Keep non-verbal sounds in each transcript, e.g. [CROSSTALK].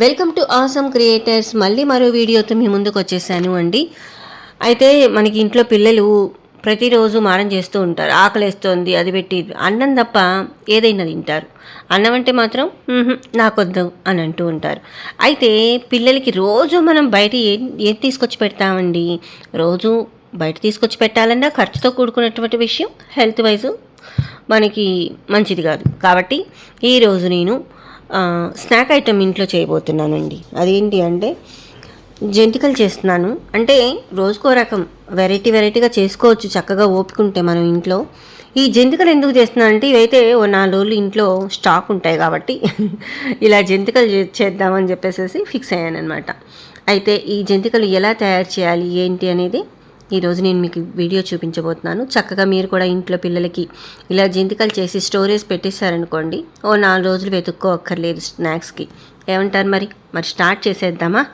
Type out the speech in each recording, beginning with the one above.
Welcome to awesome creators. మళ్ళీ మరో వీడియోతో మీ ముందుకు వచ్చేసాను అండి. అయితే మనకి ఇంట్లో పిల్లలు ప్రతిరోజు మారం చేస్తూ ఉంటారు. ఆకలేస్తోంది అది పెట్టి అన్నం తప్ప ఏదైనా తింటారు. అన్నం అంటే మాత్రం నాకు నాకొద్దు అని అంటూ ఉంటారు. అయితే పిల్లలకి రోజు మనం బయట ఏం ఏం తీసుకొచ్చి పెడతామండి? రోజు బయట తీసుకొచ్చి పెట్టాలన్నా ఖర్చుతో కూడుకున్నటువంటి విషయం హెల్త్ వైజ్ మనకి మంచిది కాదు. కాబట్టి ఈరోజు నేను స్నాక్ ఐటెం ఇంట్లో చేయబోతున్నానండి. అదేంటి అంటే జంతికలు చేస్తున్నాను. అంటే రోజుకో రకం వెరైటీ వెరైటీగా చేసుకోవచ్చు చక్కగా ఓపుకుంటే మనం ఇంట్లో. ఈ జంతికలు ఎందుకు చేస్తున్నాను అంటే ఇవైతే ఓ నాలుగు రోజులు ఇంట్లో స్టాక్ ఉంటాయి కాబట్టి [LAUGHS] ఇలా జంతికలు చే- చేద్దామని చెప్పేసి ఫిక్స్ అయ్యాను అనమాట అయితే ఈ జంతికలు ఎలా తయారు చేయాలి ఏంటి అనేది ఈరోజు నేను మీకు వీడియో చూపించబోతున్నాను. చక్కగా మీరు కూడా ఇంట్లో పిల్లలకి ఇలా జింతికలు చేసి స్టోరేజ్ పెట్టేశారనుకోండి ఓ నాలుగు రోజులు వెతుక్కోక్కర్లేదు స్నాక్స్కి. ఏమంటారు మరి? మరి స్టార్ట్ చేసేద్దామా?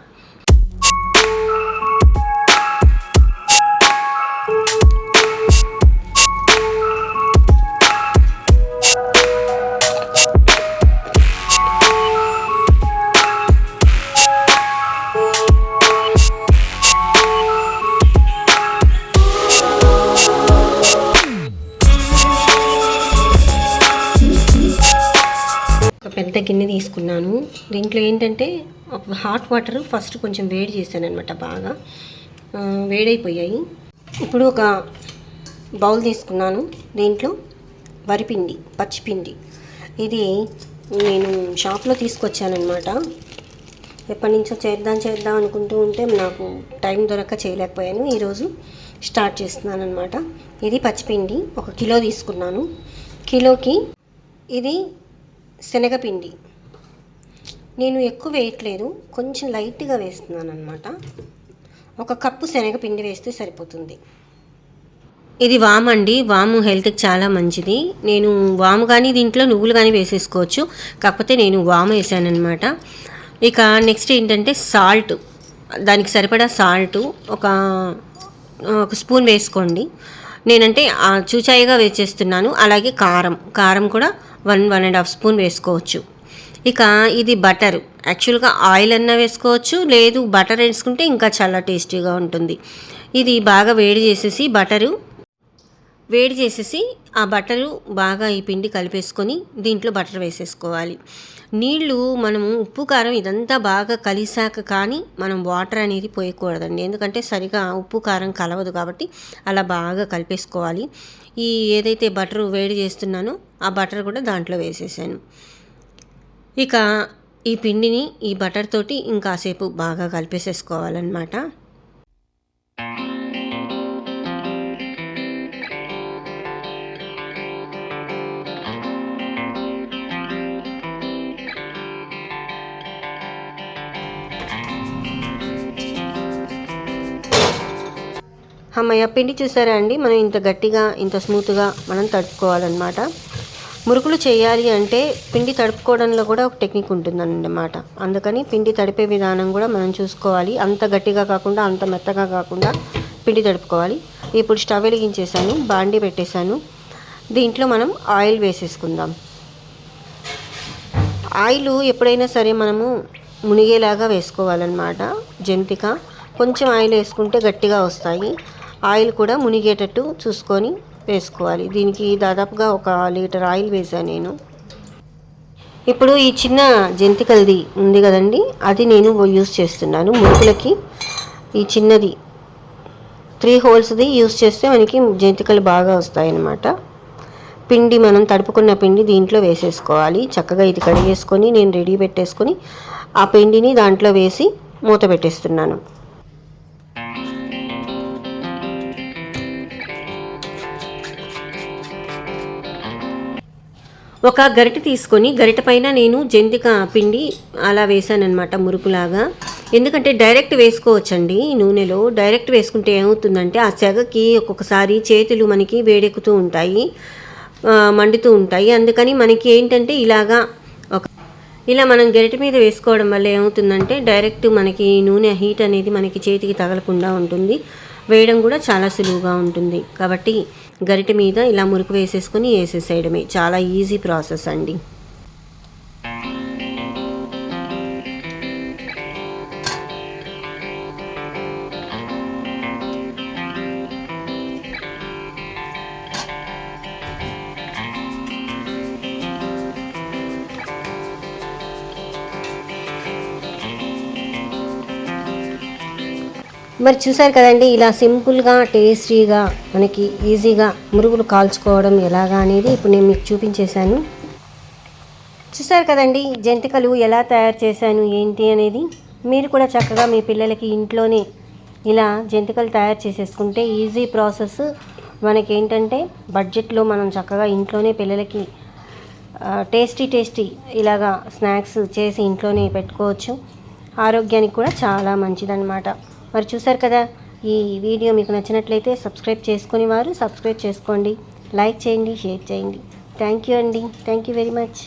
పెద్ద గిన్నె తీసుకున్నాను. దీంట్లో ఏంటంటే హాట్ వాటర్ ఫస్ట్ కొంచెం వేడి చేశాను అనమాట బాగా వేడైపోయాయి. ఇప్పుడు ఒక బౌల్ తీసుకున్నాను. దీంట్లో వరిపిండి పచ్చిపిండి. ఇది నేను షాప్లో తీసుకొచ్చానమాట ఎప్పటి నుంచో చేద్దాం చేద్దాం అనుకుంటూ ఉంటే నాకు టైం దొరక్క చేయలేకపోయాను. ఈరోజు స్టార్ట్ చేస్తున్నాను అనమాట ఇది పచ్చిపిండి. ఒక కిలో తీసుకున్నాను. కిలోకి ఇది శనగపిండి. నేను ఎక్కువ వేయట్లేదు కొంచెం లైట్గా వేస్తున్నాను అనమాట ఒక కప్పు శనగపిండి వేస్తే సరిపోతుంది. ఇది వామ్ అండి. వాము హెల్త్కి చాలా మంచిది. నేను వాము కానీ దీంట్లో నువ్వులు కానీ వేసేసుకోవచ్చు. కాకపోతే నేను వాము వేసాను ఇక నెక్స్ట్ ఏంటంటే సాల్ట్. దానికి సరిపడా సాల్ట్ ఒక ఒక స్పూన్ వేసుకోండి. నేనంటే చూచాయిగా వేసేస్తున్నాను. అలాగే కారం. కారం కూడా one one and half spoon వేసుకోవచ్చు. ఇక ఇది బటర్. యాక్చువల్గా ఆయిల్ అన్నా వేసుకోవచ్చు లేదు బటర్ వేసుకుంటే ఇంకా చాలా టేస్టీగా ఉంటుంది. ఇది బాగా వేడి చేసేసి బటరు వేడి చేసేసి ఆ బటరు బాగా ఈ పిండి కలిపేసుకొని దీంట్లో బటర్ వేసేసుకోవాలి. నీళ్ళు మనము ఉప్పు కారం ఇదంతా బాగా కలిసాక కానీ మనం వాటర్ అనేది పోయకూడదండి. ఎందుకంటే సరిగా ఉప్పు కారం కలవదు కాబట్టి అలా బాగా కలిపేసుకోవాలి. ఈ ఏదైతే బటర్ వేడి చేస్తున్నానో ఆ బటర్ కూడా దాంట్లో వేసేసాను. ఇక ఈ పిండిని ఈ బటర్ తోటి ఇంకాసేపు బాగా కలిపేసేసుకోవాలన్నమాట. అమ్మయ్య పిండి చూసారా అండి? మనం ఇంత గట్టిగా ఇంత స్మూత్గా మనం తడుపుకోవాలన్నమాట. మురుకులు చేయాలి అంటే పిండి తడుపుకోవడంలో కూడా ఒక టెక్నిక్ ఉంటుందన్నమాట. అందుకని పిండి తడిపే విధానం కూడా మనం చూసుకోవాలి. అంత గట్టిగా కాకుండా అంత మెత్తగా కాకుండా పిండి తడుపుకోవాలి. ఇప్పుడు స్టవ్ వెలిగించేసాను బాండి పెట్టేశాను. దీంట్లో మనం ఆయిల్ వేసేసుకుందాం. ఆయిల్ ఎప్పుడైనా సరే మనము మునిగేలాగా వేసుకోవాలన్నమాట. జంతిక కొంచెం ఆయిల్ వేసుకుంటే గట్టిగా వస్తాయి. ఆయిల్ కూడా మునిగేటట్టు చూసుకొని వేసుకోవాలి. దీనికి దాదాపుగా ఒక లీటర్ ఆయిల్ వేసాను నేను. ఇప్పుడు ఈ చిన్న జంతికలది ఉంది కదండి అది నేను యూస్ చేస్తున్నాను. మురుకులకి ఈ చిన్నది త్రీ హోల్స్ది యూస్ చేస్తే మనకి జంతికలు బాగా వస్తాయన్నమాట. పిండి మనం తడుపుకున్న పిండి దీంట్లో వేసేసుకోవాలి. చక్కగా ఇది కడిగేసుకొని నేను రెడీ పెట్టేసుకొని ఆ పిండిని దాంట్లో వేసి మూత పెట్టేస్తున్నాను. ఒక గరిట తీసుకొని గరిట పైన నేను జంతిక పిండి అలా వేసానమాట మురుకులాగా. ఎందుకంటే డైరెక్ట్ వేసుకోవచ్చండి నూనెలో. డైరెక్ట్ వేసుకుంటే ఏమవుతుందంటే ఆ సెగకి ఒక్కొక్కసారి చేతులు మనకి వేడెక్కుతూ ఉంటాయి మండుతూ ఉంటాయి. అందుకని మనకి ఏంటంటే ఇలాగా ఒక ఇలా మనం గరిట మీద వేసుకోవడం వల్ల ఏమవుతుందంటే డైరెక్ట్ మనకి నూనె హీట్ అనేది మనకి చేతికి తగలకుండా ఉంటుంది. వేయడం కూడా చాలా సులువుగా ఉంటుంది. కాబట్టి గరిటె మీద ఇలా మురుకు వేసేసుకొని వేసేసేయడమే. చాలా ఈజీ ప్రాసెస్ అండి. మరి చూసారు కదండి ఇలా సింపుల్గా టేస్టీగా మనకి ఈజీగా మురుగులు కాల్చుకోవడం ఎలాగా అనేది ఇప్పుడు నేను మీకు చూపించేశాను. చూసారు కదండి జంతికలు ఎలా తయారు చేశాను ఏంటి అనేది? మీరు కూడా చక్కగా మీ పిల్లలకి ఇంట్లోనే ఇలా జంతికలు తయారు చేసేసుకుంటే ఈజీ ప్రాసెస్ మనకి ఏంటంటే బడ్జెట్లో మనం చక్కగా ఇంట్లోనే పిల్లలకి టేస్టీ టేస్టీ ఇలాగా స్నాక్స్ చేసి ఇంట్లోనే పెట్టుకోవచ్చు. ఆరోగ్యానికి కూడా చాలా మంచిదన్నమాట. మరి చూసారు కదా ఈ వీడియో మీకు నచ్చినట్లయితే సబ్స్క్రైబ్ చేసుకుని వారు సబ్స్క్రైబ్ చేసుకోండి. లైక్ చేయండి షేర్ చేయండి. థ్యాంక్ యూ అండి. Thank you very much.